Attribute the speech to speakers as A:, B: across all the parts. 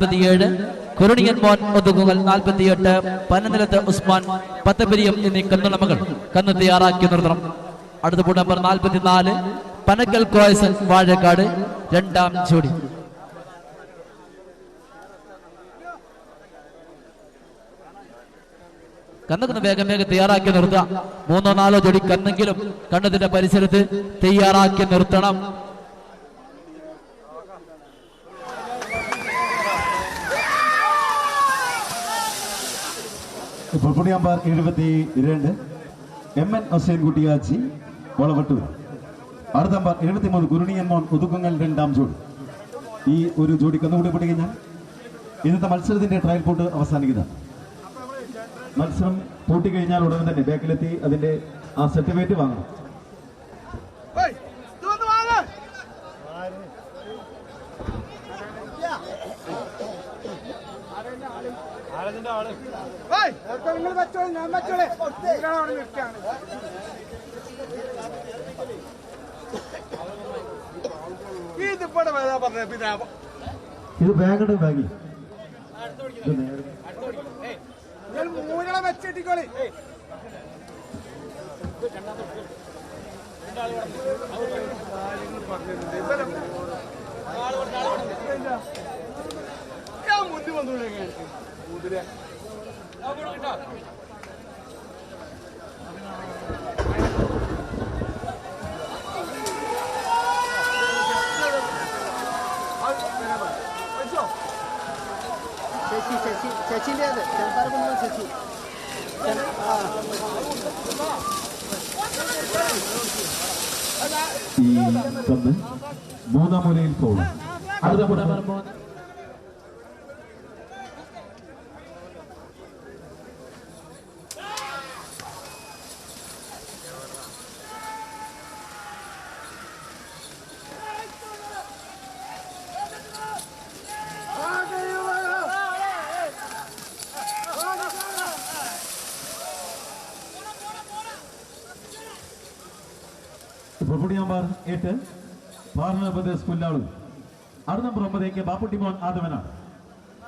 A: നാൽപ്പത്തിയേഴ് കുരുണിയൻ മോൻ ഒതുക്കുകൾ നാൽപ്പത്തിയെട്ട് പനനിലത്ത് ഉസ്മാൻ പത്തപരിയം എന്നീ കന്നുളമകൾ കന്ന് തയ്യാറാക്കി നിർത്തണം. അടുത്ത ബോർഡ് നമ്പർ നാൽപ്പത്തിനാല് പനക്കൽ കോയസൻ വാഴക്കാട് രണ്ടാം ജോഡി. കന്നൊന്ന് വേഗം വേഗം തയ്യാറാക്കി നിർത്തുക. മൂന്നോ നാലോ ജോഡി കന്നെങ്കിലും കണ്ണത്തിന്റെ പരിസരത്ത് തയ്യാറാക്കി നിർത്തണം.
B: ഇപ്പോൾ പുണിയാമ്പാർ എഴുപത്തി രണ്ട് എം എൻ ഹുസൈൻ കുട്ടിയാച്ചി വളവട്ടൂർ. അടുത്തമ്പാർ എഴുപത്തിമൂന്ന് കുരുണിയൻ മോൻ ഒതുക്കുങ്ങൽ രണ്ടാം ജോഡി. ഈ ഒരു ജോഡി കന്നുകൂടി പൊട്ടി കഴിഞ്ഞാൽ ഇന്നത്തെ മത്സരത്തിന്റെ ട്രയൽ പോട്ട് അവസാനിക്കുന്നതാണ്. മത്സരം പൂട്ടിക്കഴിഞ്ഞാൽ ഉടനെ തന്നെ ബാക്കിലെത്തി അതിന്റെ ആ സർട്ടിഫിക്കറ്റ് വാങ്ങണം.
C: നിങ്ങൾ വെച്ചോളി ഞാൻ വെച്ചോളി നിങ്ങളാണ് അവിടെ നിൽക്കാണ് ഇതിപ്പോടെ പറഞ്ഞ പിന്നെ
B: ഇത് ബാഗുണ്ട് ബാഗി
C: നിങ്ങൾ മൂലളെ വെച്ചിട്ടിക്കോളി. ഞാൻ മുന്നിൽ വന്നു മുതിരെ
D: ശശി ശശി ശശിന്റെ അത് ചെറുപ്പാറ ശശി
B: ഈ മൂന്നാം മുലയിൽ പോകും
A: അടുത്ത ബോർഡ് നമ്പർ മൂന്ന്
B: ഇപ്പോൾ പുണിയാമ്പാർ എട്ട് പാർലമെന്റ് പുല്ലാളു അടുത്ത നമ്പർ ഒമ്പത് കെ ബാപ്പുട്ടി മോൻ ആദവനാണ്.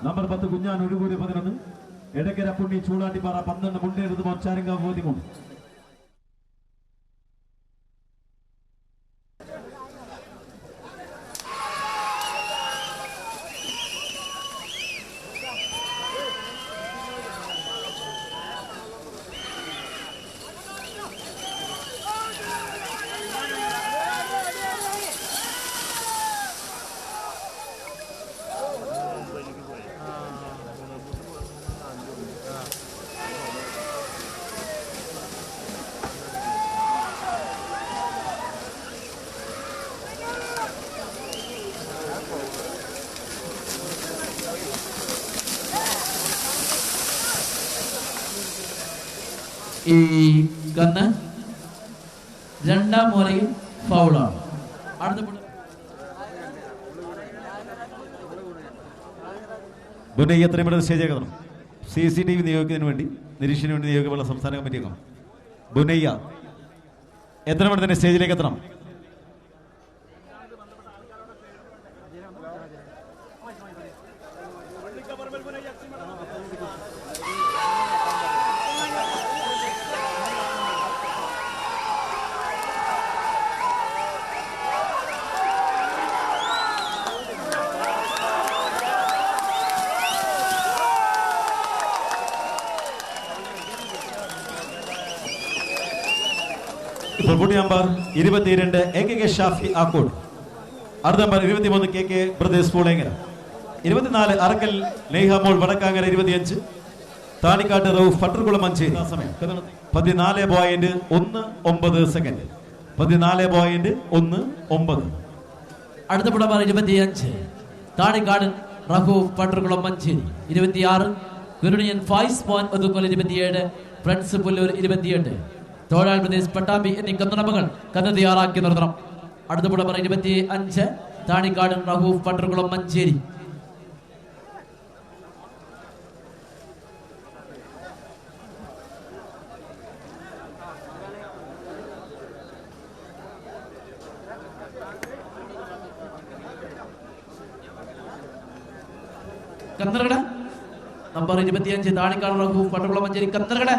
B: നമ്പർ പത്ത് കുഞ്ഞാൻ ഒഴുകൂര് പതിനൊന്ന്. എടക്കര പുണ്ണി ചൂടാട്ടിപ്പാറ പന്ത്രണ്ട് മുണ്ടേരുത് മോച്ചാരങ്കാവ് പതിമൂന്ന്
A: ഈ കന്ന് രണ്ടാം മൂലയിൽ ഫൗളാണ്. അടുത്ത
B: ബുനയ്യ എത്രയും പെട്ടെന്ന് സ്റ്റേജ് കയറണം സി സി ടി വി നിയോഗിക്കുന്നതിന് വേണ്ടി നിരീക്ഷണത്തിന് വേണ്ടി നിയോഗിക്കപ്പെട്ട സംസ്ഥാന കമ്മിറ്റി അംഗം ബുനയ്യ എത്ര പെട്ടെന്ന് സ്റ്റേജിലേക്ക് എത്തണം ഇപ്പോൾ പുണ്ണി നമ്പർ ഇരുപത്തിരണ്ട് A K K Shafi Akkode. അടുത്ത നമ്പർ ഇരുപത്തിമൂന്ന് കെ കെ ബ്രദേഴ്സ് പൂളേങ്ങര. ഇരുപത്തിനാല് അറക്കൽ നെയ്ഹമോൾ വടക്കാങ്ങര ഇരുപത്തിയഞ്ച്. താണിക്കാട്ട് റൌഫ് പട്ടർകുളം മഞ്ചേരി സമയം പതിനാല് പോയിന്റ് ഒന്ന് ഒമ്പത് സെക്കൻഡ് പതിനാല് പോയിന്റ് ഒന്ന് ഒമ്പത്.
A: അടുത്ത നമ്പർ ഇരുപത്തിയഞ്ച്. താണിക്കാട് റഘു പട്ടർകുളം മഞ്ചേരി ഇരുപത്തിയാറ്. ഗുരുണിയൻ ഫൈസ് പോയിന്റ് ഒതുക്കോൽ ഇരുപത്തിയേഴ്. ഫ്രണ്ട്സ് പുല്ലൂർ ഇരുപത്തിയെട്ട്. തോഴാൽ പ്രദേശ് പട്ടാമ്പി എന്നീ കന്നുടമകൾ കന്ന് തയ്യാറാക്കി നിർത്തണം. അടുത്ത ബോർഡ് നമ്പർ ഇരുപത്തി അഞ്ച് താണിക്കാട് റഹു പട്ടർകുളം മഞ്ചേരി. കന്നറകട നമ്പർ ഇരുപത്തിയഞ്ച്. താണിക്കാട് റഘു പട്ടകുളം മഞ്ചേരി. കന്നറകട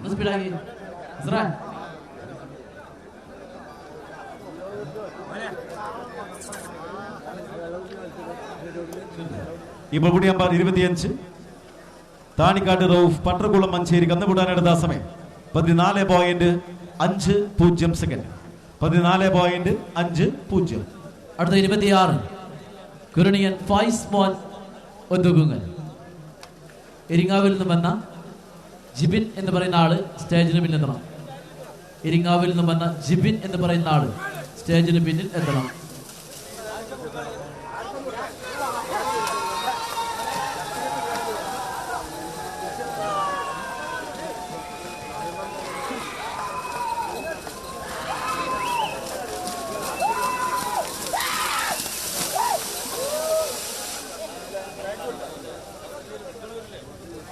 A: ഒന്ന് സ്പീഡാക്കി
B: കൂടി അമ്പാർ ഇരുപത്തിയഞ്ച്. താണിക്കാട് റൌഫ് പട്ടർകുളം മഞ്ചേരി കന്നുകൂടാനെടുത്ത സമയം പതിനാല് പോയിന്റ് അഞ്ച് പൂജ്യം സെക്കൻഡ്. പതിനാല് പോയിന്റ് അഞ്ച് പൂജ്യം.
A: അടുത്ത ഇരുപത്തിയാറ്. കുരുണിയൻ ഫൈസ് മോൻ ഒതുകുങ്ങൽ എരിങ്ങാവിൽ നിന്ന് വന്ന ജിബിൻ എന്ന് പറയുന്ന ആൾ സ്റ്റേജിന് പിന്നിൽ എത്തണം. ഇരിങ്ങാവിൽ നിന്ന് വന്ന ജിബിൻ എന്ന് പറയുന്ന ആൾ സ്റ്റേജിന് പിന്നിൽ എത്തണം.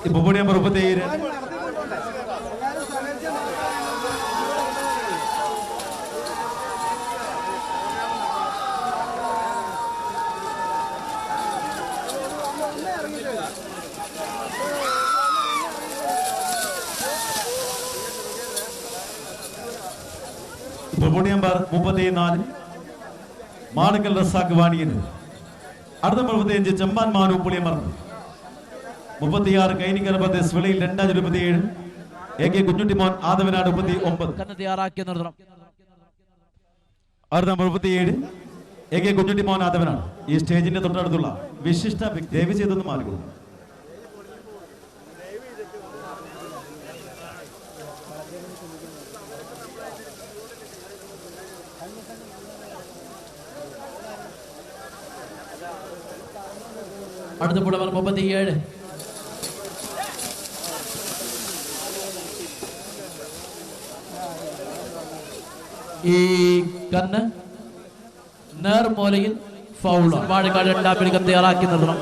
B: ഇപ്പൊ നമ്പർ മുപ്പത്തിയേഴ് ഇപ്പോൾ നമ്പർ നമ്പർ മുപ്പത്തിനാല്. മാണക്കൽ റസാഖ് വാണിയൻ. അടുത്ത മുപ്പത്തിയഞ്ച് ചെമ്പാൻ മാനു പുളിയമർന്ന് മുപ്പത്തിയാറ് കൈനിക്കര പ്രദേശ് വെളിയിൽ രണ്ടായിരത്തി ഇരുപത്തി ഏഴ് എ കെ കുഞ്ഞുട്ടിമോൻ ആദവനാട് മുപ്പത്തി ഒമ്പത്
A: അടുത്ത മുപ്പത്തി
B: ഏഴ് മുപ്പത്തിയേഴ് എ കെ കുഞ്ഞുട്ടിമോൻ ആദവനാണ്. ഈ സ്റ്റേജിന്റെ തൊട്ടടുത്തുള്ള വിശിഷ്ട ദേവി ചെയ്തൊന്ന് മാറിക്കൊള്ളു
A: അടുത്ത പുടവർ മുപ്പത്തിയേഴ്. ഈ കന്ന് നേർമൂലയിൽ ഫൗളാണ് വാഴക്കാട് രണ്ടാം പിടിക്കം തയ്യാറാക്കി നിർത്തണം.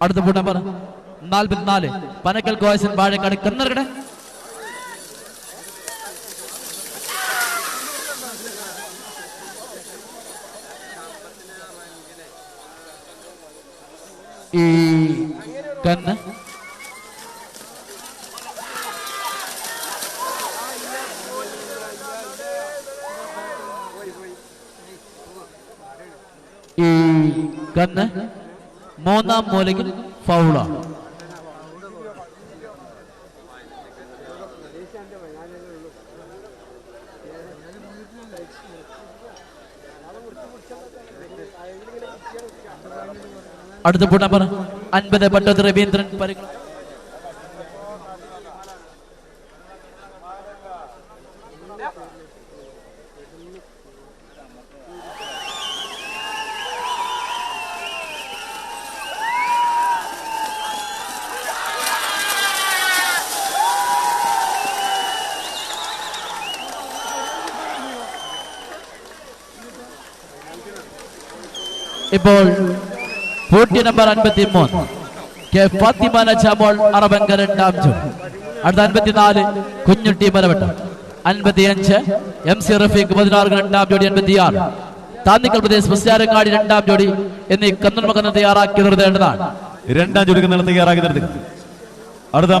A: അടുത്ത ബൂട്ട് നമ്പർ നാൽപ്പത്തിനാല്. പനക്കൽ കോയസൻ വാഴക്കാട് കന്നർകട ഈ കന്ന് ഈ കന്ന് മൂന്നാം മൂലയ്ക്ക് ഫൗളാണ് അടുത്ത പൂട്ടാൻ പറ. അൻപത് പട്ടത്ത് രവീന്ദ്രൻ? പരിഗണന ഇപ്പോൾ പൂട്ടി നമ്പർ അൻപത്തി മൂന്ന് കെ ഫാത്തിമ നജാമോൾ രണ്ടാം ജോഡി അടുത്ത അൻപത്തിനാല് കുഞ്ഞുട്ടി മരവട്ടം അൻപത്തിയഞ്ച് എം സി റഫീഖ് പതിനാറ് രണ്ടാം ജോഡി അൻപത്തിയാറ്. താന്നിക്കൽ പ്രദേശ് ബസ്റ്റാരങ്ങാടി രണ്ടാം ജോഡി എന്നീ കന്നുമകന്ന് തയ്യാറാക്കി നിർത്തേണ്ടതാണ്.
B: രണ്ടാം ചുരുക്കം തയ്യാറാക്കി നിർത്തി. അടുത്ത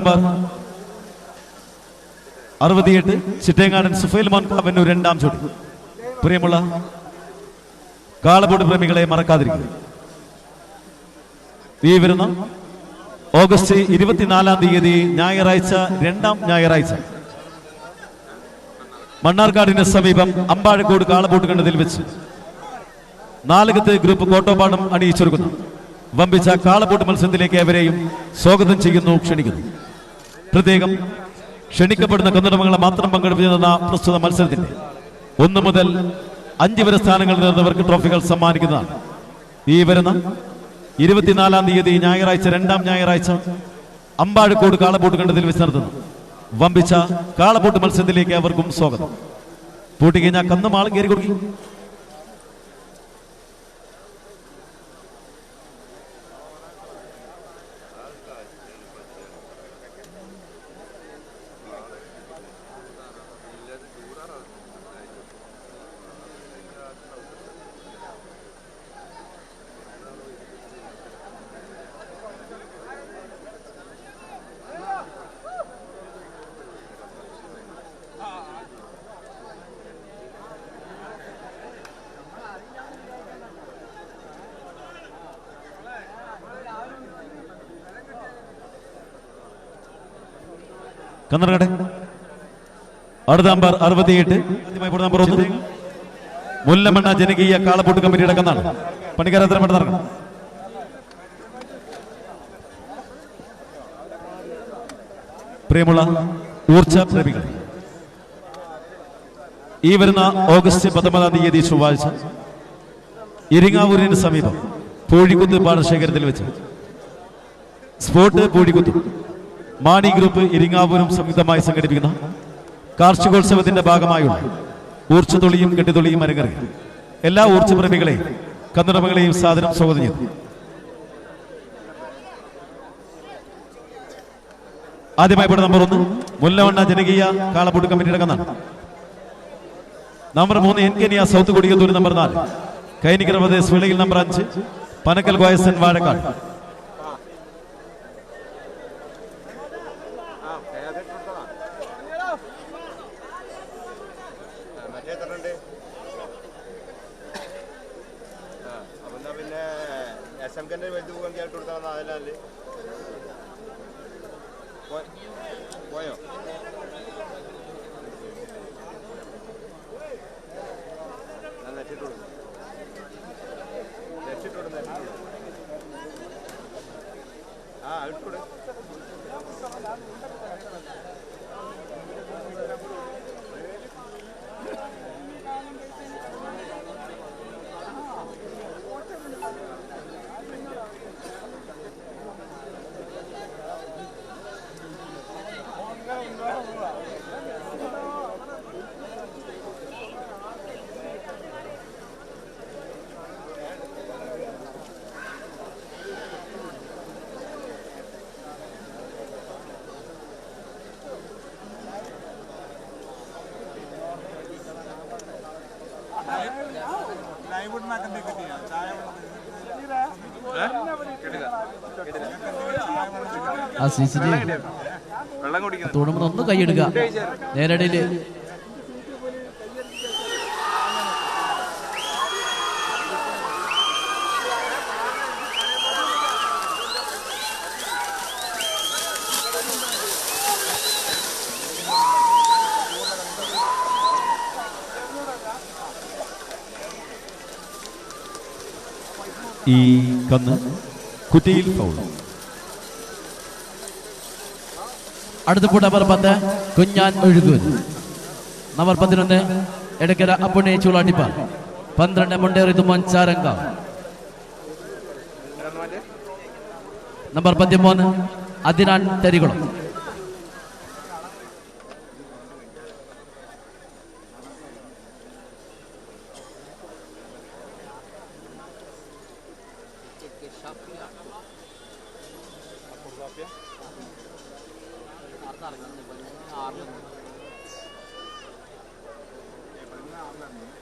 B: അറുപത്തിയെട്ട് ചിറ്റേങ്ങാടൻ സുഫൈൽ മോൻ കാവന്നൂർ രണ്ടാം ജോഡി. പ്രിയമുള്ള കാളബോട്ട് പ്രേമികളെ മറക്കാതിരിക്കുക. ഈ വരുന്ന ഓഗസ്റ്റ് ഇരുപത്തിനാലാം തീയതി ഞായറാഴ്ച രണ്ടാം ഞായറാഴ്ച. മണ്ണാർക്കാടിന് സമീപം അമ്പാഴക്കോട് കാളബോട്ട് കണ്ടതിൽ വെച്ച് നാലകത്ത് ഗ്രൂപ്പ് കോട്ടോപ്പാടം അണിയിച്ചൊരുക്കുന്നു. വമ്പിച്ച കാളബോട്ട് മത്സരത്തിലേക്ക് അവരെയും സ്വാഗതം ചെയ്യുന്നു ക്ഷണിക്കുന്നു. പ്രത്യേകം ക്ഷണിക്കപ്പെടുന്ന കന്നുടമകളെ മാത്രം പങ്കെടുപ്പിക്കുന്ന പ്രസ്തുത മത്സരത്തിന്റെ ഒന്ന് മുതൽ അഞ്ച് വരെ സ്ഥാനങ്ങളിൽ ട്രോഫികൾ സമ്മാനിക്കുന്നതാണ്. ഈ വരുന്ന ഇരുപത്തിനാലാം തീയതി ഞായറാഴ്ച രണ്ടാം ഞായറാഴ്ച അമ്പാഴക്കോട് കാളപ്പോട്ട് കണ്ടതിൽ വെച്ച് നടത്തുന്നു. വമ്പിച്ച കാളപ്പോട്ട് മത്സരത്തിലേക്ക് അവർക്കും സ്വാഗതം. പൂട്ടിക്കഴിഞ്ഞാൽ കന്നുമാളും കയറി കൊടുക്കും. കന്നറകടെ അടുത്ത നമ്പർ അറുപത്തിയെട്ട്. നമ്പർ ഒന്ന്. മുല്ലമണ്ണ ജനകീയ കാളപ്പൂട്ട് കമ്മിറ്റിയുടെ കന്നാണ്. പണിക്കാരെ എത്ര പ്രിയമുള്ള ഊർജ പ്രേമികൾ ഈ വരുന്ന ഓഗസ്റ്റ് പത്തൊമ്പതാം തീയതി ചൊവ്വാഴ്ച ഇരിങ്ങാവൂരിന് സമീപം പൂഴിക്കുത്ത് പാടശേഖരത്തിൽ വെച്ച്. സ്പോട്ട് പൂഴിക്കുത്ത്. മാണി ഗ്രൂപ്പ് ഇരിങ്ങാപുരം സംയുക്തമായി സംഘടിപ്പിക്കുന്ന കാർഷികോത്സവത്തിന്റെ ഭാഗമായുള്ള ഊർച്ചതൊളിയും കെട്ടിത്തൊളിയും അരങ്ങറി എല്ലാ ഊർജപ്രേമികളെയും കന്നുടമകളെയും സാധനം സ്വാഗതം ചെയ്തു ആദ്യമായി ഇവിടെ നമ്പർ ഒന്ന് മുല്ലവണ്ണ ജനകീയ കാളപ്പൂട്ട് കമ്മിറ്റി കന്നാണ്. നമ്പർ മൂന്ന് എൻ കെനിയ സൗത്ത് കൊടിയത്തൂർ നമ്പർ നാല് കൈനിക്കര പ്രദേശ് വിളയിൽ നമ്പർ അഞ്ച് പനക്കൽ ഗോയസൻ വാഴക്കാട്.
C: ആ ഇട്ടുകൊടു
A: ആ സി സി ടി
C: വെള്ളം കുടിക്കുന്നു
A: തൂണുമ്പോൾ ഒന്ന് കൈയെടുക്കുക നേരടിയിൽ.
B: ഈ കന്ന് കുറ്റിയിൽ ഫൗൾ
A: അടുത്ത പൂട്ട് നമ്പർ പത്ത് കുഞ്ഞാൻ ഒഴുകൂർ നമ്പർ പതിനൊന്ന് എടക്കര അപ്പുണ്ണി ചൂളാട്ടിപ്പാർ പന്ത്രണ്ട് മുണ്ടേറി തുമ്മൻ ചാരങ്ക. നമ്പർ പതിമൂന്ന് അതിനാൻ Tharikulam.
B: arka arkasında bölümüne ağırlık. Bölümüne ağırlık.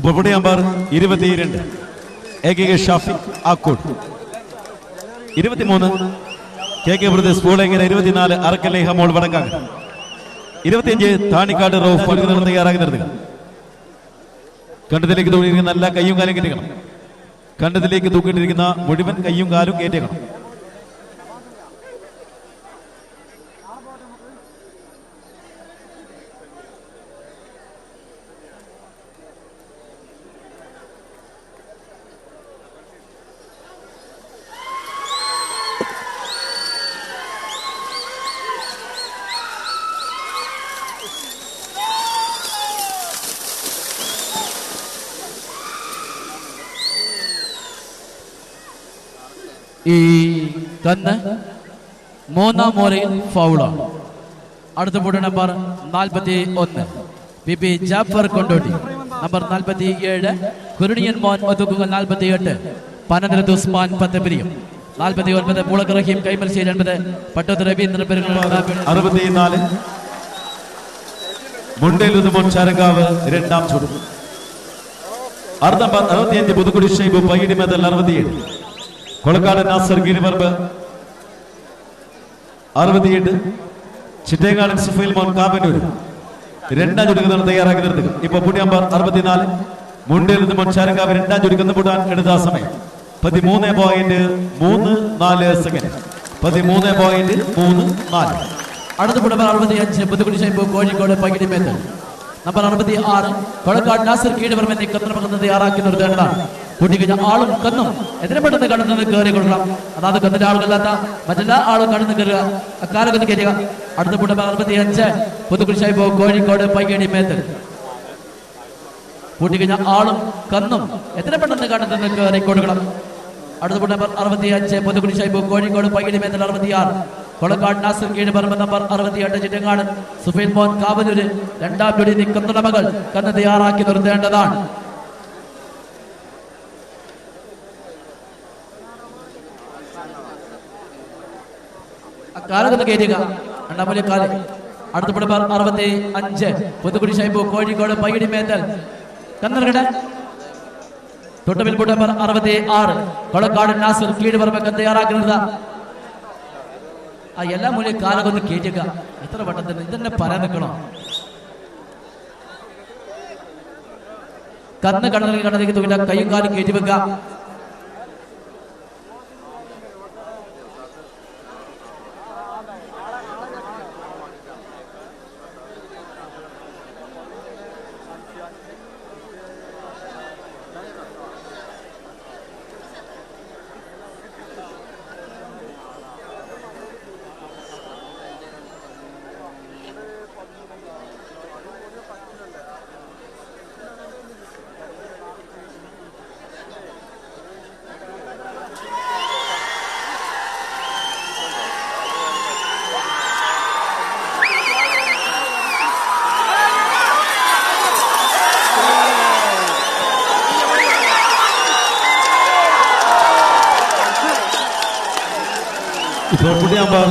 B: ഇപ്പോൾ നമ്പർ ഇരുപത്തിരണ്ട്. A K K Shafi Akkode. ഇരുപത്തിമൂന്ന്. കെ കെ ബ്രദേഴ്സ് പൂളെങ്കര ഇരുപത്തിനാല് അറക്കലേഹ മോൾ വടക്കാട് ഇരുപത്തിയഞ്ച് താണിക്കാട് റോഫ് തയ്യാറാക്കി നിർത്തുക കണ്ടത്തിലേക്ക് തൂങ്ങിയിരിക്കുന്ന എല്ലാ കയ്യും കാലും കയറ്റിക്കണം കണ്ടത്തിലേക്ക് തൂക്കിയിട്ടിരിക്കുന്ന മുഴുവൻ കയ്യും കാലും കയറ്റിക്കണം
A: ഈ കന്ന് മൂന്നാം മൂലയിൽ ഫൗളാണ് അടുത്ത ബോർഡ് നമ്പർ നാൽപ്പത്തി ഒന്ന് B P Jafar Kondotty. Number നാൽപ്പത്തി ഏഴ് കുരുണിയൻ മോൻ ഒതുക്കുക നാൽപ്പത്തി എട്ട് പനന്തരത്ത് ഉസ്മാൻ പത്ത് പിരിയും നാൽപ്പത്തി ഒൻപത് മുളക് റഹീം കൈമൽശ്ശേരി എൺപത് പട്ടത്ത് രവീന്ദ്രൻ
B: അറുപത്തിനാല്. മുണ്ടേലുതുമോൻ ചാരങ്കാവ് രണ്ടാം ചുടു. അറുപത്തിയഞ്ച് പുതുക്കുടി ഷൈബ് പയ്യടി മെതൽ അറുപത്തിയേഴ്. കൊളക്കാട് നാസർ ഗിരിവർബ് അറുപത്തിയെട്ട്. ചിറ്റേങ്ങാടൻ സുഫൈൽ മോൻ കാപ്പന്നൂർ രണ്ടാം ചുടുക്കുന്ന തയ്യാറാക്കി നിർത്തുക. ഇപ്പൊ പുണ്യമ്പർ അറുപത്തിനാല്. മുണ്ടേലുതുമോൻ ചാരങ്കാവ് രണ്ടാം ചുടുക്കുന്ന പൂട്ടാൻ എടുത്ത സമയം. പതിമൂന്ന് പോയിന്റ് മൂന്ന് നാല് സെക്കൻഡ് പതിമൂന്ന് പോയിന്റ് മൂന്ന് നാല്.
A: അടുത്ത നമ്പർ അറുപത്തി അഞ്ച് പുതുക്കുടി ഷൈബ് കോഴിക്കോട് പകിടി മേത്തൽ നമ്പർ അറുപത്തി ആറ് കൊളക്കാട് നാസർ കന്നമകന്ന് തയ്യാറാക്കി നിർത്തേണ്ടതാണ് കൂട്ടിക്കഴിഞ്ഞ ആളും കന്നും. എത്രയും പെട്ടെന്ന് കടന്നു കയറി കൊടുക്കണം അതാത് കന്നിന്റെ ആളുകളല്ലാത്ത മറ്റെല്ലാ ആളും കടന്നു കയറുക. അക്കാലൊക്കെ കയറുക അടുത്ത നമ്പർ അറുപത്തി അഞ്ച് പുതുക്കുടി പോകും. കോഴിക്കോട് പകിടി മേത്ത്. കൂട്ടിക്കഴിഞ്ഞ ആളും കന്നും. എത്ര പെട്ടെന്ന് കടന്നു കയറി കൊടുക്കണം. അടുത്ത നമ്പർ അറുപത്തി അഞ്ച് പുതുക്കുടി പോകും. കോഴിക്കോട് പകിടി മേത്തൽ അറുപത്തിയാറ്. കൊളക്കാട് നാസർ കീഴ് പറമ്പ് നമ്പർ അറുപത്തിയെട്ട്. ചിറ്റങ്ങാട് സുഫീൽ മോൻ കാവലൂര് രണ്ടാം പിടി നിക്കുന്ന മകൾ കന്ന് തയ്യാറാക്കി നിർത്തേണ്ടതാണ്. കാലത്ത് കയറ്റുക രണ്ടാമത്തെ കാൽ. അടുത്ത പിടിപ്പ് അറുപത്തി അഞ്ച്. പുതുക്കുടി ഷൈബു കോഴിക്കോട് പൈടി മേത്തൽ. കന്നർകട തൊട്ടവിൽ നമ്പർ അറുപത്തി ആറ്. കൊളക്കാട് നാസർ കീഴുപറമ്പ് പറമ്പൊക്കെ തയ്യാറാക്കുന്നത് ആ എല്ലാ മൂലയും കാലൊക്കെ ഒന്ന് കേറ്റുക എത്ര വട്ടത്തിന് ഇതന്നെ പറയാൻ നിൽക്കണോ? കന്ന് കടലിൽ കണ്ണലേക്ക് തൂക്കില്ല കൈയും കാലും കയറ്റി വെക്കുക.
B: ഇപ്പോൾ പുണ്യാമ്പർ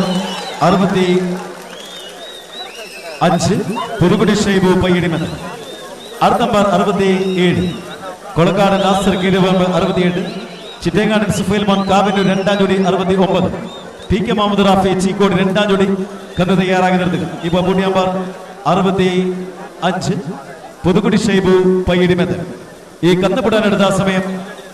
B: അറുപത്തി അഞ്ച് പുതുകുടി ഷൈബു പയ്യടിമെന്ന് അർദ്ധംബർ അറുപത്തി ഏഴ്. കൊളക്കാട് നാസർ കീഴുപറമ്പ് അറുപത്തിയെട്ട്. ചിറ്റേങ്ങാടൻ സുഫൈൽ മോൻ കാവന്നൂർ രണ്ടാം ജോഡി അറുപത്തി ഒമ്പത്. പി കെ മുഹമ്മദ് റാഫി ചീക്കോട് രണ്ടാം ജോഡി കന്ന് തയ്യാറാക്കി നിർത്തുക. ഇപ്പോൾ പുണ്യാമ്പർ അറുപത്തി അഞ്ച് പുതുക്കുടി ഷൈബു പയ്യടിമെന്ന് ഈ കന്നപ്പെടാനെടുത്ത സമയം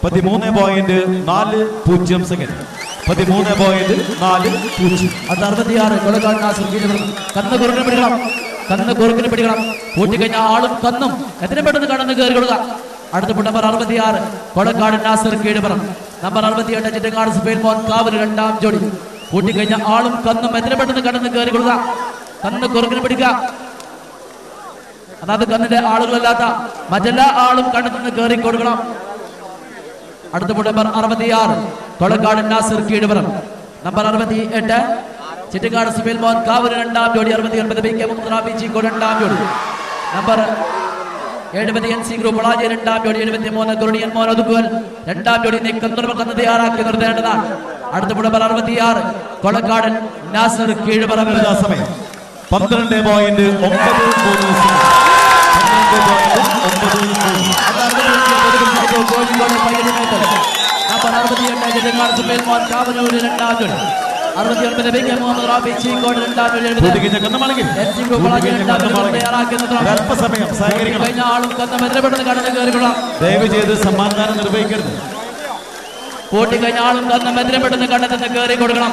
B: പതിമൂന്ന് പോയിന്റ് നാല് പൂജ്യം സെക്കൻഡ്. പതിമൂന്ന് പോയിന്റ് നാല് പൂജ്യം.
A: അത് അറുപത്തിയാറ്. നാസർ കീഴുപറമ്പ് കന്ന് കുറുക്കിനെ പിടിക്കണം. കന്ന് കുറുക്കിനെ പിടിക്കണം. കൂട്ടിക്കഴിഞ്ഞ ആളും കന്നും. എത്രയും പെട്ടെന്ന് കടന്ന് കയറി കൊടുക്കുക അടുത്ത നമ്പർ അറുപത്തിയാറ്. കൊളക്കാട് നാസർ കീഴുപുറം നമ്പർ അറുപത്തിയെട്ട് ചിറ്റങ്ങാട് സുബൈൽ മോൻ കാവൽ രണ്ടാം ജോഡി. കൂട്ടിക്കഴിഞ്ഞ ആളും കന്നും. എത്രയും പെട്ടെന്ന് കടന്ന് കയറി കൊടുക്കുക കന്ന് കുറുക്കിന് പിടിക്കുക അതായത് കന്നിന്റെ ആളുകളല്ലാത്ത മറ്റെല്ലാ ആളും കണ്ണിൽ നിന്ന് കയറി കൊടുക്കണം. അടുത്ത നമ്പർ അറുപത്തിയാറ്. കൊളക്കാട് നാസർ കീഴുപുറം നമ്പർ അറുപത്തി എട്ട് ചിറ്റക്കാട് സുബിൽ മോഹൻ കാവൂര് രണ്ടാം ജോഡി അറുപത്തി ഒൻപത് ബി കെ മുഹമ്മദ് റാബി ചീക്കോ രണ്ടാം ജോഡി. നമ്പർ എഴുപത്തി എൻ സി ഗ്രൂപ്പ് വളാജി രണ്ടാം ജോഡി എഴുപത്തി മൂന്ന് കുരുണിയൻ മോൻ ഒതുക്കുവൽ രണ്ടാം ജോഡി നീക്കുന്ന തയ്യാറാക്കി നിർത്തേണ്ടതാണ്. അടുത്ത നമ്പർ അറുപത്തിയാറ് കൊളക്കാടൻ നാസർ കീഴുപുറം
B: വരുന്ന സമയം പന്ത്രണ്ട് പോയിന്റ് ഒമ്പത്. പന്ത്രണ്ട് പോയിന്റ് ഒമ്പത്
A: കോഴിക്കോട് അറുപത്തിയെട്ട് ജഗങ്ങാട് സുബേൽ മോൻ കാവനൂര് രണ്ടാം ജോഡി അറുപത്തിയൊൻപത് ബി കെ മുഹമ്മദ് റാഫി ചീക്കോട് രണ്ടാം
B: സഹകരിക്കണം.
A: കഴിഞ്ഞ ആളും കന്ന് മെതിരപ്പെടുന്ന കടന്ന് കയറിക്കൊള്ളാം.
B: ദയവ് ചെയ്ത് സമ്മാനദാനം നിർവഹിക്കരുത്.
A: കൂട്ടി കഴിഞ്ഞ ആളും കന്ന് മെതിരപ്പെടുന്ന കണ്ടെത്തുന്ന കയറി കൊടുക്കണം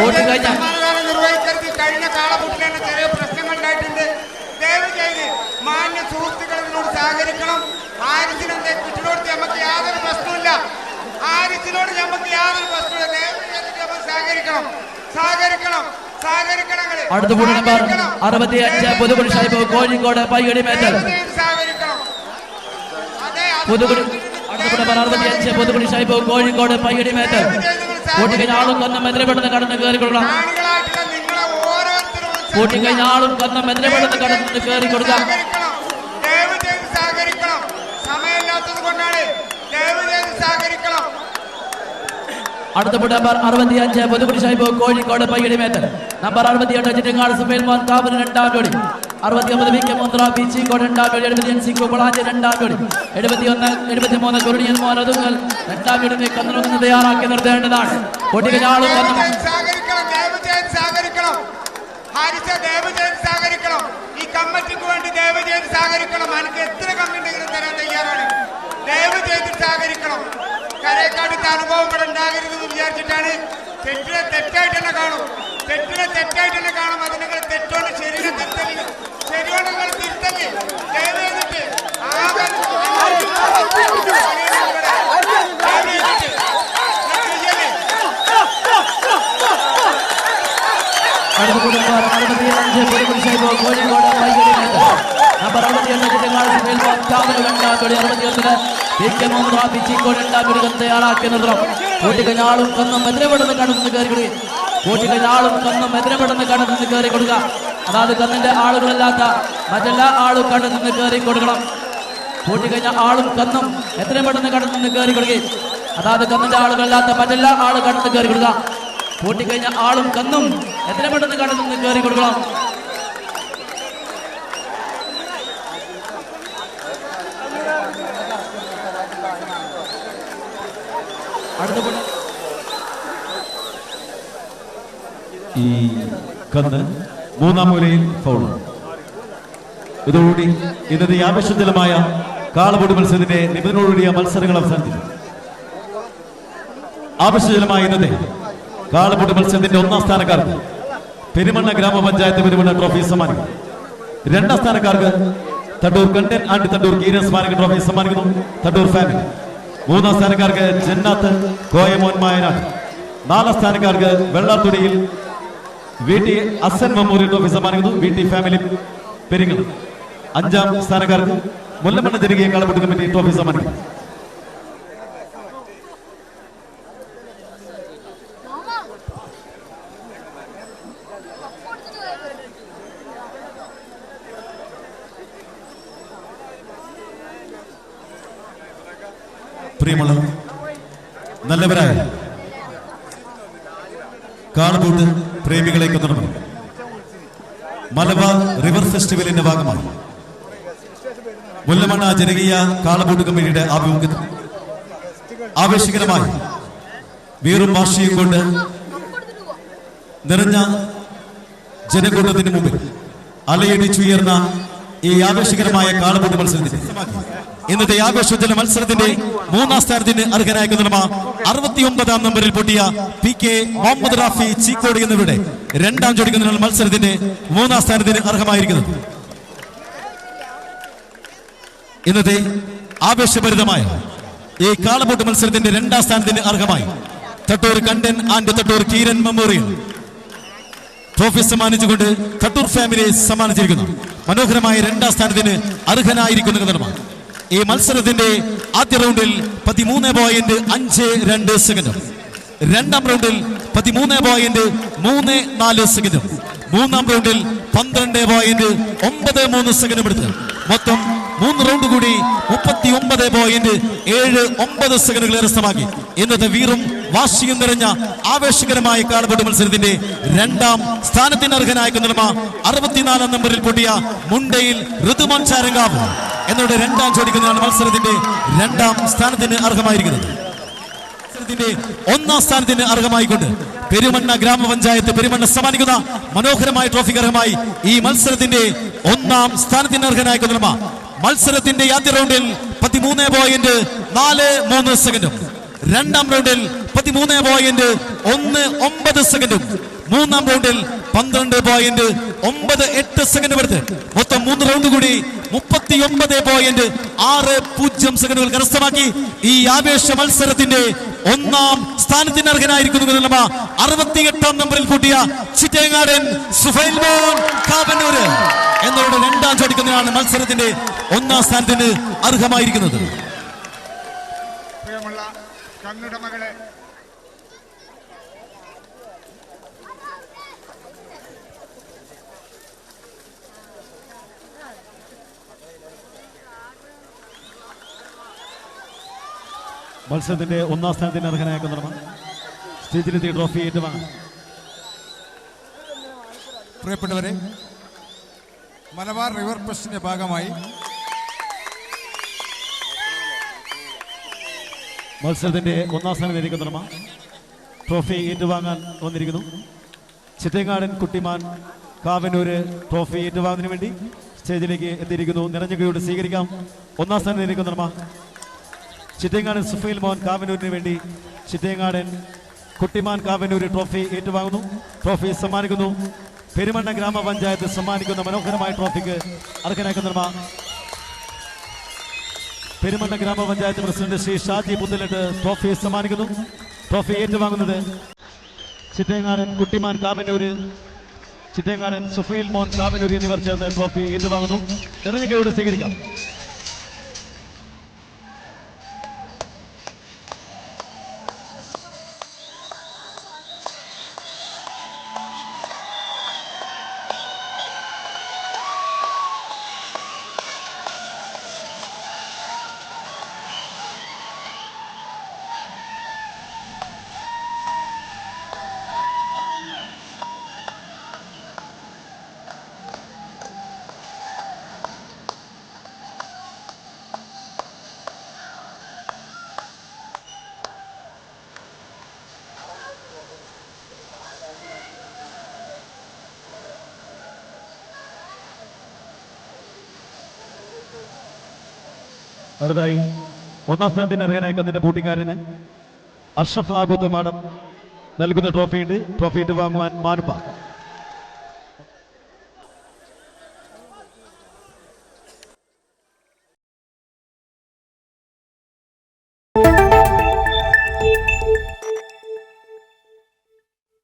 A: കൂട്ടി കഴിഞ്ഞ
C: കഴിഞ്ഞ കാളപൂട്ടിൽ ചെറിയ പ്രശ്നങ്ങൾ ഉണ്ടായിട്ടുണ്ട് ദയവ് ചെയ്ത് മാന്യ സുഹൃത്തുക്കൾ ഇതിനോട് സഹകരിക്കണം. ആരിസിനെന്തേ കുറ്റിനോട് നമുക്ക് യാതൊരു പ്രശ്നമില്ല ആരിസിനോട് നമുക്ക് യാതൊരു പ്രശ്നമില്ല സഹകരിക്കണം. സഹകരിക്കണം.
A: അടുത്ത കൂടി നമ്പർ. അറുപത്തി അഞ്ച് പുതുക്കുടി സാഹിബ് കോഴിക്കോട് പയ്യടി മേറ്റൽ
C: അത്
A: പുതുക്കുടി അടുത്ത കൂടി നമ്പർ അറുപത്തി അഞ്ച് പുതുക്കുടി ഷൈബ് കോഴിക്കോട് പയ്യടി മേറ്റൽ
C: ദയവ് ചെയ്ത് നിങ്ങൾ
A: കൂട്ടി കഴിഞ്ഞ
C: സഹകരിക്കണം.
A: ആളും കന്ന് മെതിരപ്പെടുന്ന കടന്ന് കയറിക്കൊള്ളാം കൊടുക്കണം
C: കാണികളായിട്ടുള്ള നിങ്ങളെ ഓരോരുത്തരും
A: കൂട്ടി കഴിഞ്ഞ ആളും കന്ന് മെതിരപ്പെടുന്ന കടന്ന് കയറി
C: സഹകരിക്കണം.
A: അടുത്ത പുട്ട് നമ്പർ അറുപത്തി അഞ്ച് പുതുക്കുടി ഷൈബ് കോഴിക്കോട് പയ്യടി മേറ്റൽ നമ്പർ അറുപത്തി എട്ട് ചിറ്റങ്ങാട് സുബൈൽ മോൻ കാബിന് രണ്ടാം ജോഡി. അറുപത്തി ഒമ്പത് വി കെ മുന്ദ്ര പി കോട് രണ്ടാം ജോഡി എഴുപത്തി അഞ്ച് കുളാഞ്ചി രണ്ടാം ജോഡി. എഴുപത്തി ഒന്ന് എഴുപത്തി മൂന്ന് കുരുണിയൻ മോൻ ഒതുങ്ങൽ. രണ്ടാം ജോഡി കന്നുകൊന്ന് തയ്യാറാക്കി നിർത്തേണ്ടതാണ്.
C: ചെയ്ത് സഹകരിക്കണം ഈ കമ്മിറ്റിക്ക് വേണ്ടി ദയവ് ചെയ്ത് സഹകരിക്കണം. എനിക്ക് എത്ര കമ്മി ഉണ്ടെങ്കിലും തരാൻ തയ്യാറാണ്? ദയവ് ചെയ്ത് സഹകരിക്കണം. കരയെക്കാട്ടിത്തെ അനുഭവങ്ങൾ ഉണ്ടാകരുതെന്ന് വിചാരിച്ചിട്ടാണ് തെറ്റിനെ തെറ്റായിട്ട് തന്നെ കാണും. തെറ്റിനെ തെറ്റായിട്ട് തന്നെ കാണും. അത് നിങ്ങൾ തെറ്റോണ്ട് ശരിനെ തിരുത്തൽ ശരിയോണ്ട് നിങ്ങൾ തിരുത്തൽ ദയവ് ചെയ്തിട്ട് ആകെ
A: കോഴിക്കോട് മേറ്റൽ നമ്പർ അറുപത്തി എട്ട് ചിറ്റങ്ങാട് സുബൈൽ മോൻ കാബിന് രണ്ടാം ജോഡി അറുപത്തി ഒന്നിന് പി കെ മുഹമ്മദ് റാഫി ചീക്കോട് രണ്ടാം ജോഡി കന്ന് മെതിരപ്പെടുന്ന കടന്ന് കയറി കൊടുക്കുക. കന്നും മെതിരപ്പെടുന്ന കടന്ന് കയറി കൊടുക്കുക. അതായത് കന്നിന്റെ ആളുകളല്ലാത്ത മറ്റെല്ലാ ആളും കടന്ന് കയറി കൊടുക്കണം. കൂട്ടിക്കഴിഞ്ഞ ആളും കന്നും എത്രയും പെട്ടെന്ന് കടന്നു കയറി കൊടുക്കുകയും അതായത് കന്നിന്റെ ആളുകളല്ലാത്ത മറ്റെല്ലാ ആളും കടന്നു കയറി കൊടുക്കുക. കൂട്ടിക്കഴിഞ്ഞ ആളും കന്നും എത്രയും പെട്ടെന്ന് കടന്നു കയറി കൊടുക്കണം.
B: ഈ കന്ന് മൂന്നാം മൂലയിൽ ഫൗൾ ഇതോടുകൂടി ഇന്നത്തെ ആവേശജലമായ കാളപൊടി മത്സരത്തിന്റെ നിബന്ധനോടുകൂടിയ മത്സരങ്ങൾ അവസാനിച്ചു ആവേശജലമായ ഇന്നത്തെ കാളപൊടി മത്സരത്തിന്റെ ഒന്നാം സ്ഥാനക്കാർക്ക് പെരുമണ്ണ ഗ്രാമപഞ്ചായത്ത് പെരുമണ്ണ ട്രോഫി സമ്മാനിക്കും രണ്ടാം സ്ഥാനക്കാർക്ക് തട്ടൂർ കണ്ടൻ ആൻഡ് തട്ടൂർ കീരൻ സ്മാരക ട്രോഫി സമ്മാനിക്കുന്നു. തട്ടൂർ ഫാമിലി മൂന്നാം സ്ഥാനക്കാർക്ക് ജന്നാത്ത് കോയമോൻ മായനാട്. നാലാം സ്ഥാനക്കാർക്ക് വെള്ളാത്തുടിയിൽ V T Asan memorial trophy സമ്മാനിക്കുന്നു. V T family പെരിങ്ങൾ അഞ്ചാം സ്ഥാനക്കാർക്ക് മുല്ലമണ്ണ ജനകീയ കളപ്പെട്ട് കമ്മിറ്റി ട്രോഫി സമ്മാനിക്കുന്നു. പ്രിയമുള്ള നല്ലവരായ കാളബോട്ട് പ്രേമികളെ കൊണ്ടുവരണം മലബാർ റിവർ ഫെസ്റ്റിവലിന്റെ ഭാഗമാണ്. മുല്ലമണ്ണ ജനകീയ കാളബോട്ട് കമ്മിറ്റിയുടെ ആഭിമുഖ്യത്തിൽ ആവേശകരമായി വീറും വാശിയും കൊണ്ട് നിറഞ്ഞ ജനക്കൂട്ടത്തിന് മുമ്പിൽ അലയടിച്ചുയർന്ന ഈ ആവേശകരമായ കാളബോട്ട് മത്സരത്തിന്റെ ഇന്നത്തെ ആവേശോജ്വല മത്സരത്തിന്റെ മൂന്നാം സ്ഥാനത്തിന് അർഹനായ കുന്നമ അറുപത്തിയൊമ്പതാം നമ്പറിൽ പൊട്ടിയ പി കെ മുഹമ്മദ് റാഫി ചീക്കോട് എന്നിവരുടെ രണ്ടാം ചോടിക്കുന്ന മത്സരത്തിന്റെ മൂന്നാം സ്ഥാനത്തിന് അർഹമായിരിക്കുന്നത്. ഇന്നത്തെ ആവേശഭരിതമായ ഈ കാളപോട്ട് മത്സരത്തിന്റെ രണ്ടാം സ്ഥാനത്തിന് അർഹമായി Thattur Kandan and Thattur Keeran memorial. Trophy സമ്മാനിച്ചുകൊണ്ട് തട്ടൂർ ഫാമിലിയെ സമ്മാനിച്ചിരിക്കുന്നു. മനോഹരമായ രണ്ടാം സ്ഥാനത്തിന് അർഹനായിരിക്കുന്ന കഥനമാണ് ഈ മത്സരത്തിന്റെ ആദ്യ റൗണ്ടിൽ പതിമൂന്ന് പോയിന്റ് അഞ്ച് രണ്ട് സെക്കൻഡും. രണ്ടാം റൗണ്ടിൽ പതിമൂന്ന് പോയിന്റ് മൂന്ന് നാല് സെക്കൻഡും. മൂന്നാം റൗണ്ടിൽ പന്ത്രണ്ട് പോയിന്റ് ഒമ്പത് മൂന്ന് സെക്കൻഡും എടുത്ത്. മൊത്തം മൂന്ന് റൗണ്ട് കൂടി മുപ്പത്തി ഒമ്പത് പോയിന്റ് ഏഴ് ഒമ്പത് സെക്കൻഡുകൾ കരസ്ഥമാക്കി ഇന്നത്തെ വീറും വാശിയും നിറഞ്ഞ ആവേശകരമായ കാണപ്പെട്ട മത്സരത്തിന്റെ രണ്ടാം സ്ഥാനത്തിന് അർഹനായ കുന്നലമ അറുപത്തിനാലാം നമ്പറിൽ പൊട്ടിയ മുണ്ടയിൽ ഋതുമൻ ചാരങ്കാവ്. എന്നോട് രണ്ടാം ചോദിക്കുന്നതാണ് മത്സരത്തിന്റെ രണ്ടാം സ്ഥാനത്തിന് അർഹമായിരിക്കുന്നത്. മത്സരത്തിന്റെ ഒന്നാം സ്ഥാനത്തിന് അർഹമായിക്കൊണ്ട് പെരുമണ്ണ ഗ്രാമപഞ്ചായത്ത് പെരുമണ്ണ സമ്മാനിക്കുന്ന മനോഹരമായ ട്രോഫി അർഹമായി ഈ മത്സരത്തിന്റെ ഒന്നാം സ്ഥാനത്തിന് അർഹനായ കുന്നമ്മ മത്സരത്തിന്റെ ആദ്യ റൗണ്ടിൽ പതിമൂന്ന് പോയിന്റ് നാല് മൂന്ന് സെക്കൻഡും രണ്ടാം റൗണ്ടിൽ പതിമൂന്ന് പോയിന്റ് ഒന്ന് ഒമ്പത് സെക്കൻഡും മൂന്നാം റൗണ്ടിൽ പന്ത്രണ്ട് പോയിന്റ് ഒമ്പത് എട്ട് സെക്കൻഡ് എടുത്ത് മൊത്തം മൂന്ന് റൗണ്ട് കൂടി മുപ്പത്തി ഒമ്പത് പോയിന്റ് ആറ് പൂജ്യം സെക്കൻഡുകൾ കരസ്ഥമാക്കി ഈ ആവേശ മത്സരത്തിന്റെ ഒന്നാം സ്ഥാനത്തിന് അർഹനായിരിക്കുന്നു എന്നുള്ളവ അറുപത്തിയെട്ടാം നമ്പറിൽ കൂട്ടിയ ചിറ്റേങ്ങാടൻ സുഫൈൽ മോൻ രണ്ടാം ചോടിക്കുന്നതിനാണ് മത്സരത്തിന്റെ ഒന്നാം സ്ഥാനത്തിന് അർഹമായിരിക്കുന്നത്.
C: പ്രിയമുള്ള കന്നുടമകളെ
B: മത്സരത്തിന്റെ ഒന്നാം സ്ഥാനത്തിന് അർഹനായ സ്റ്റേജിലെത്തി ട്രോഫി ഏറ്റുവാങ്ങാം
E: പ്രിയപ്പെട്ടവരെ മലബാർ റിവർ ഫെസ്റ്റിന്റെ ഭാഗമായി
B: മത്സരത്തിന്റെ ഒന്നാം സ്ഥാനം നേടിക്കുന്ന നിർമ്മ ട്രോഫി ഏറ്റുവാങ്ങാൻ വന്നിരിക്കുന്നു. ചിറ്റേങ്ങാടൻ കുട്ടിമാൻ കാവനൂര് ട്രോഫി ഏറ്റുവാങ്ങുന്നതിന് വേണ്ടി സ്റ്റേജിലേക്ക് എത്തിയിരിക്കുന്നു. നിറഞ്ഞ കൈയോട് സ്വീകരിക്കാം. ഒന്നാം സ്ഥാനം നേടിക്കുന്ന നിർമ്മ ചിറ്റേങ്ങാടൻ സുഫീൽ മോഹൻ കാവനൂരിന് വേണ്ടി ചിറ്റേങ്ങാടൻ കുട്ടിമാൻ കാവനൂര് ട്രോഫി ഏറ്റുവാങ്ങുന്നു. ട്രോഫി സമ്മാനിക്കുന്നു. പെരുമണ്ണ ഗ്രാമപഞ്ചായത്ത് സമ്മാനിക്കുന്ന മനോഹരമായ ട്രോഫിക്ക് അർഹനാക്കുന്ന പെരുമണ്ണ ഗ്രാമപഞ്ചായത്ത് പ്രസിഡന്റ് ശ്രീ ഷാജി പുത്തലിട്ട് ട്രോഫി സമ്മാനിക്കുന്നു. ട്രോഫി ഏറ്റുവാങ്ങുന്നത് ചിറ്റേങ്ങാടൻ കുട്ടിമാൻ കാവനൂര് ചിറ്റേങ്ങാടൻ സുഫീൽ മോഹൻ കാവനൂര് എന്നിവർ ചേർന്ന് ട്രോഫി ഏറ്റുവാങ്ങുന്നു. നിറഞ്ഞ കൈയോട് സ്വീകരിക്കാം. അടുത്തായി ഒന്നാം സ്ഥാനത്തിന് അർഹനായി കന്നിന്റെ പൂട്ടിക്കാരന് അഷ്റഫ് ആഗോത്ത് മാഡം നൽകുന്ന ട്രോഫിയുണ്ട്. ട്രോഫി വാങ്ങുവാൻ മാനുപ്പ